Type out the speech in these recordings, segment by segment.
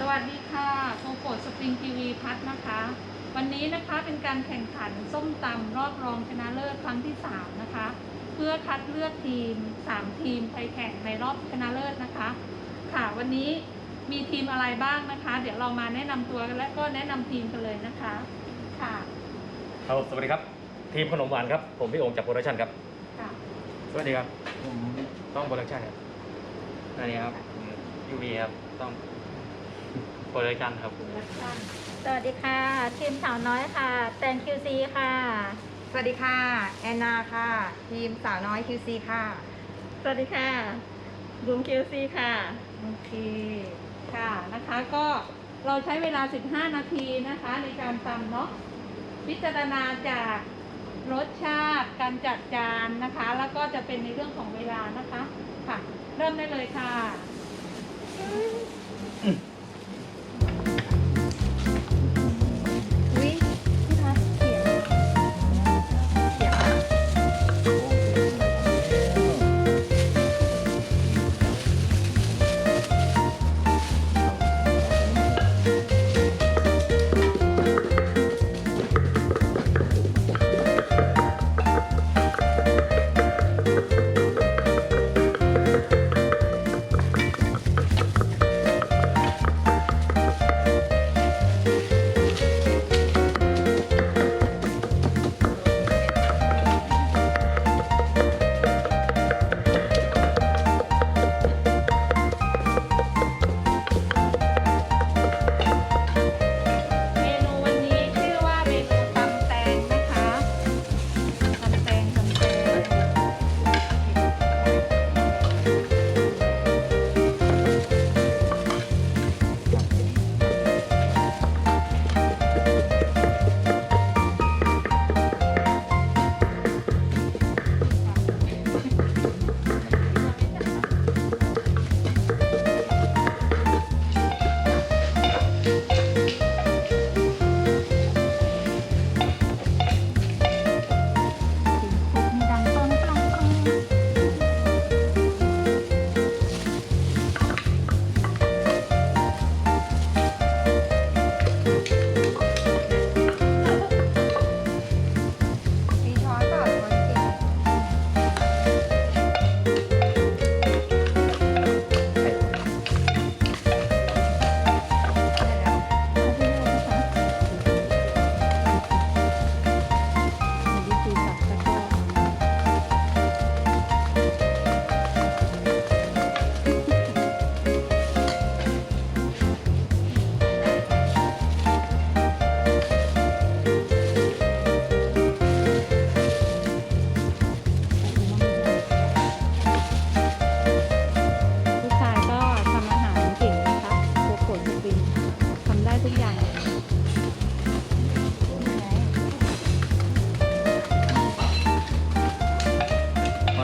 สวัสดีค่ะโกโกสปริงทีวีพัทนะคะ วันนี้นะคะเป็นการแข่งขันส้มตำรอบรองชนะเลิศครั้งที่ 3 นะคะ เพื่อคัดเลือกทีม 3 ทีมไปแข่งในรอบชนะเลิศนะคะ ค่ะวันนี้มีทีมอะไรบ้างนะคะ เดี๋ยวเรามาแนะนำตัวกันและก็แนะนำทีมกันเลยนะคะ ค่ะครับสวัสดีครับ ทีมขนมหวานครับ ผมพี่โองจากโปรดักชั่นครับ ค่ะ สวัสดีครับ ผมต้องโปรดักชั่นครับสวัสดีครับยูบีครับ ต้อง โปรดักชั่นครับรักท่านสวัสดีค่ะทีมสาวน้อยค่ะแตงคิวซีค่ะ สวัสดีค่ะ แอนนาค่ะ ทีมสาวน้อย QC ค่ะ สวัสดีค่ะบูมคิวซีค่ะ โอเค ค่ะนะคะก็เราใช้เวลา 15 นาทีนะคะ ในการตำเนาะพิจารณาจากรสชาติการจัดจานนะคะ แล้วก็จะเป็นในเรื่องของเวลานะคะ ค่ะ เริ่มได้เลยค่ะ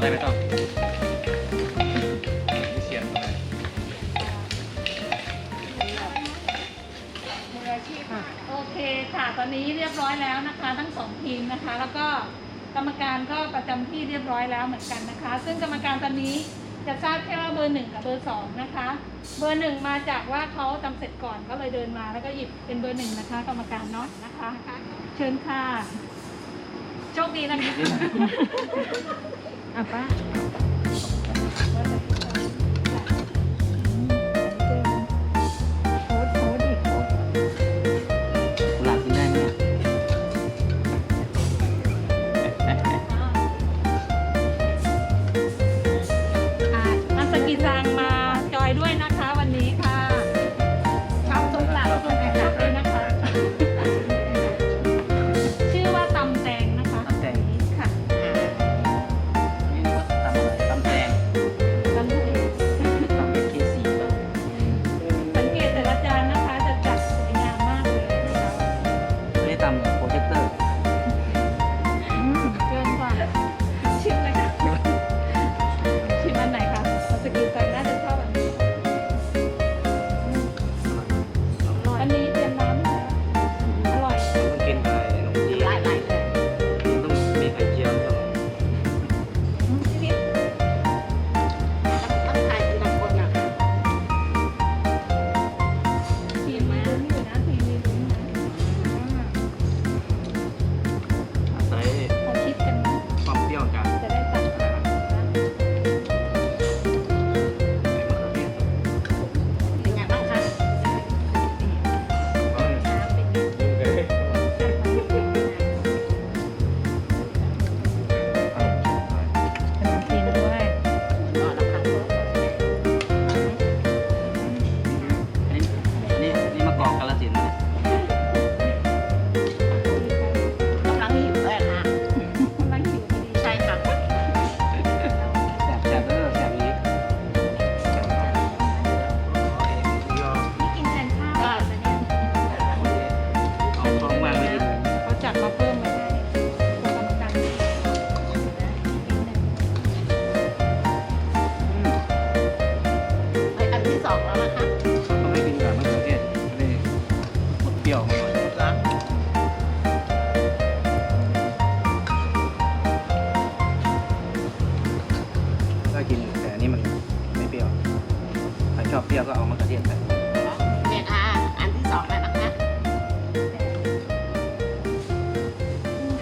ได้ไหมต้องมีเสียงอะไรมืออาชีพค่ะโอเคค่ะ ตอนนี้เรียบร้อยแล้วนะคะ ทั้งสองทีมนะคะ แล้วก็กรรมการก็ประจำที่เรียบร้อยแล้วเหมือนกันนะคะ ซึ่งกรรมการตอนนี้จะทราบแค่ว่าเบอร์หนึ่งกับเบอร์สองนะคะ เบอร์หนึ่งมาจากว่าเขาทำเสร็จก่อนก็เลยเดินมา แล้วก็หยิบเป็นเบอร์หนึ่งนะคะ กรรมการเนาะนะคะ เชิญค่ะ โชคดีนะคะ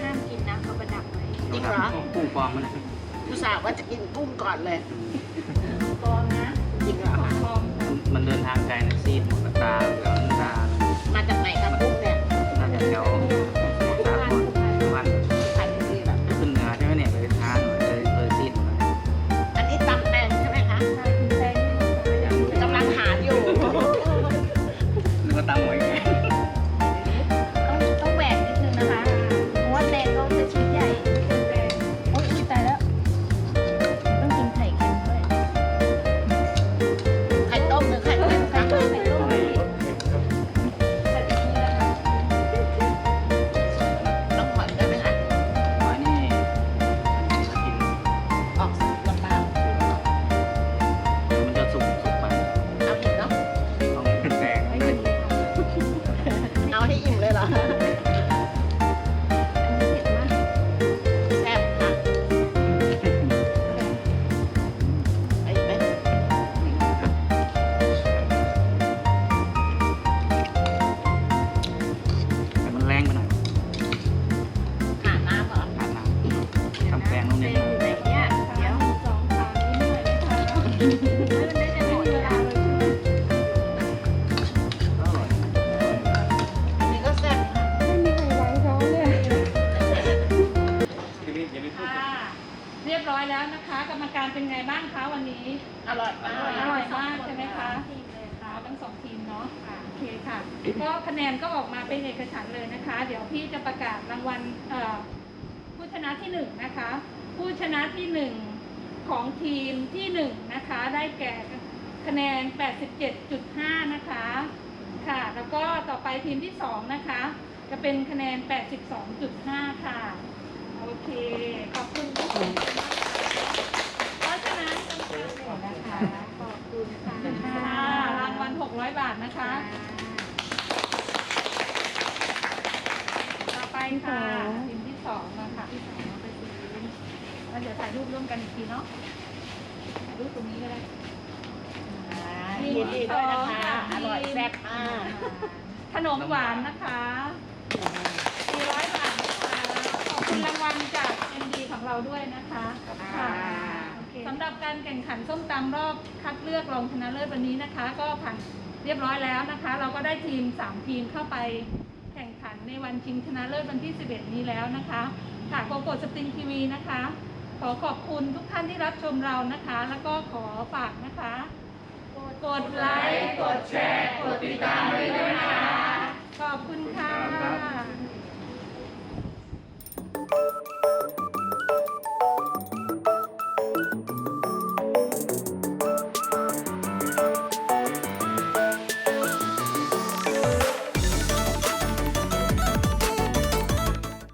ห้ามกินนะเขาประดับไว้จริงเหรอ กุ้งฟองมันนะอุตส่าห์ว่าจะกินกุ้งก่อนเลยกองนะจริงเหรอขอคะงกองมันเดินทางไกลนะซีดหมดตาเหลืองตา มาจากไหนคะกุ้ง กรรมการเป็นไงบ้างคะวันนี้ อร่อยมากอร่อยมากใช่ไหมคะค่ะทั้งสองทีมเนาะโอเคค่ะ ก็คะแนนก็ออกมาเป็นเอกฉันท์เลยนะคะ เดี๋ยวพี่จะประกาศรางวัลเอ่อผู้ชนะที่หนึ่งนะคะ ผู้ชนะที่หนึ่งของทีมที่หนึ่งนะคะ ได้แก่คะแนน 87.5 นะคะ ค่ะ แล้วก็ต่อไปทีมที่สองนะคะ จะเป็นคะแนน 82.5 ค่ะ โอเค ขอบคุณทุกคน ถ่ายรูปร่วมกันอีกทีเนาะถ่ายรูปตรงนี้ก็ได้ ยินดีด้วยนะคะ อร่อยแซ่บมาก ขนมหวานนะคะ 400 บาทนะคะขอบคุณรางวัลจาก MD ของเราด้วยนะคะค่ะโอเคสำหรับการแข่งขันส้มตำรอบคัดเลือกรองชนะเลิศวันนี้นะคะ ก็ผ่านเรียบร้อยแล้วนะคะ เราก็ได้ทีม 3 ทีมเข้าไปแข่งขันในวันชิงชนะเลิศวันที่ 11 นี้แล้วนะคะค่ะโกโกสปริงทีวีนะคะ ขอขอบคุณทุกท่านที่รับชมเรานะคะ แล้วก็ขอฝากนะคะ กดไลค์ กดแชร์ กดติดตามด้วยนะคะ ขอบคุณค่ะ